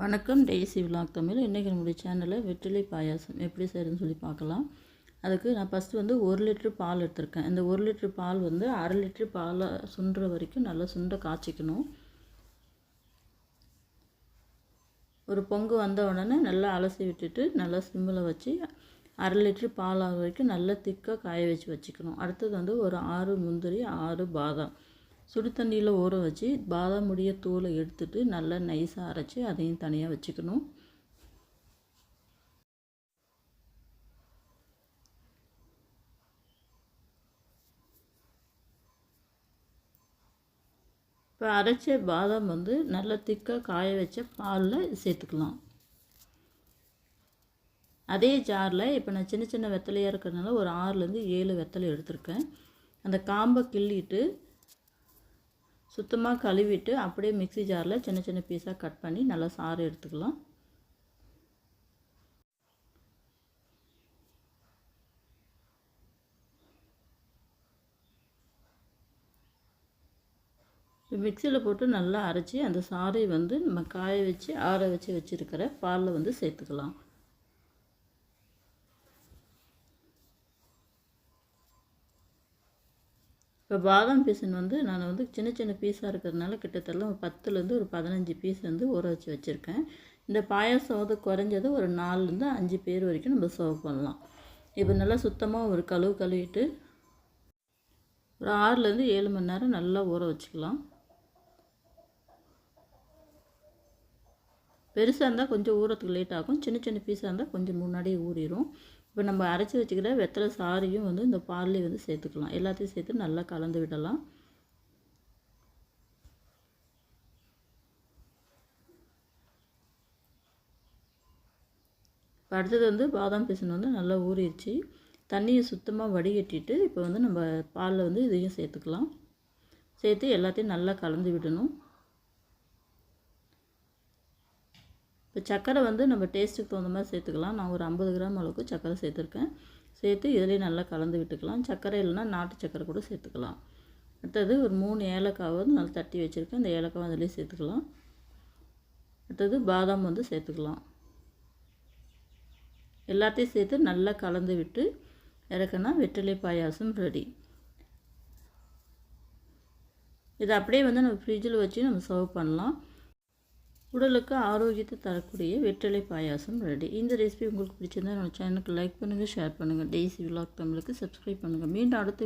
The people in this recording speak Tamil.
வணக்கம் டெய்ஸி விலாக் தமிழ். இன்றைக்கி நம்முடைய சேனலில் வெற்றிலை பாயாசம் எப்படி செய்கிறதுன்னு சொல்லி பார்க்கலாம். அதுக்கு நான் ஃபஸ்ட்டு வந்து ஒரு லிட்ரு பால் எடுத்திருக்கேன். இந்த ஒரு லிட்ரு பால் வந்து அரை லிட்ரு பாலை சுண்டுற வரைக்கும் நல்லா சுண்ட காய்ச்சிக்கணும். ஒரு பொங்கு வந்த உடனே நல்லா அலசி விட்டுட்டு நல்லா சிம்மில் வச்சு அரை லிட்ரு பால் ஆகிற வரைக்கும் நல்லா திக்காக காய வச்சு வச்சுக்கணும். அடுத்தது வந்து ஒரு ஆறு முந்திரி ஆறு பாதாம். சுடு தண்ணியில் ஊற வச்சு பாதாம் முடிய தூளை எடுத்துட்டு நல்லா நைஸாக அரைச்சி அதையும் தனியாக வச்சுக்கணும். இப்போ அரைச்ச பாதாம் வந்து நல்லா திக்காக காய வச்ச பாலில் சேர்த்துக்கலாம். அதே ஜாரில் இப்போ நான் சின்ன சின்ன வெத்தலையாக இருக்கிறதுனால ஒரு ஆறுலேருந்து ஏழு வெத்தலை எடுத்திருக்கேன். அந்த காம்பை கிள்ளிட்டு சுத்தமாக கழுவிட்டு அப்படியே மிக்சி ஜாரில் சின்ன சின்ன பீஸாக கட் பண்ணி நல்லா சாறு எடுத்துக்கலாம். மிக்சியில் போட்டு நல்லா அரைச்சி அந்த சாறை வந்து நம்ம காய வச்சு ஆற வச்சு வச்சுருக்கிற பாலில் வந்து சேர்த்துக்கலாம். இப்போ பாதாம் பீசன் வந்து நான் வந்து சின்ன சின்ன பீஸாக இருக்கிறதுனால கிட்டத்தட்ட ஒரு பத்துலேருந்து ஒரு பதினஞ்சு பீஸ் வந்து ஊற வச்சு வச்சுருக்கேன். இந்த பாயாசம் வந்து குறைஞ்சது ஒரு நாலுலேருந்து அஞ்சு பேர் வரைக்கும் நம்ம சர்வ் பண்ணலாம். இப்போ நல்லா சுத்தமாக ஒரு கழுவு கழுவிட்டு ஒரு ஆறுலேருந்து ஏழு மணி நேரம் நல்லா ஊற வச்சுக்கலாம். பெருசாக இருந்தால் கொஞ்சம் ஊறத்துக்கு லேட் ஆகும். சின்ன சின்ன பீஸாக இருந்தால் கொஞ்சம் முன்னாடியே ஊறிடும் இப்போ நம்ம அரைச்சி வச்சுக்கிற வெத்தலை சாரியும் வந்து இந்த பால்லேயே வந்து சேர்த்துக்கலாம். எல்லாத்தையும் சேர்த்து நல்லா கலந்து விடலாம். இப்போ அடுத்தது வந்து பாதாம் பிசன் வந்து நல்லா ஊறிடுச்சு. தண்ணியை சுத்தமாக வடிகட்டிட்டு இப்போ வந்து நம்ம பாலில் வந்து இதையும் சேர்த்துக்கலாம். சேர்த்து எல்லாத்தையும் நல்லா கலந்து விடணும். இப்போ சர்க்கரை வந்து நம்ம டேஸ்ட்டுக்கு தகுந்த மாதிரி சேர்த்துக்கலாம். நான் ஒரு ஐம்பது கிராம் அளவுக்கு சர்க்கரை சேர்த்துருக்கேன். சேர்த்து இதுலேயும் நல்லா கலந்து விட்டுக்கலாம். சர்க்கரை இல்லைனா நாட்டு சர்க்கரை கூட சேர்த்துக்கலாம். அடுத்தது ஒரு மூணு ஏலக்காய் வந்து நல்லா தட்டி வச்சுருக்கேன். இந்த ஏலக்காய் அதிலே சேர்த்துக்கலாம். அடுத்தது பாதாம் வந்து சேர்த்துக்கலாம். எல்லாத்தையும் சேர்த்து நல்லா கலந்து விட்டு இறக்குனா வெற்றிலை பாயாசம் ரெடி. இதை அப்படியே வந்து நம்ம ஃப்ரிட்ஜில் வச்சு நம்ம சர்வ் பண்ணலாம். உடலுக்கு ஆரோக்கியத்தை தரக்கூடிய வெற்றிலை பாயாசம் ரெடி இந்த ரெசிபி உங்களுக்கு பிடிச்சிருந்தா என்னோடய சேனலுக்கு லைக் பண்ணுங்கள் ஷேர் பண்ணுங்கள் டெய்ஸி விலாக் தமிழுக்கு சப்ஸ்கிரைப் பண்ணுங்கள் மீண்டும் அடுத்து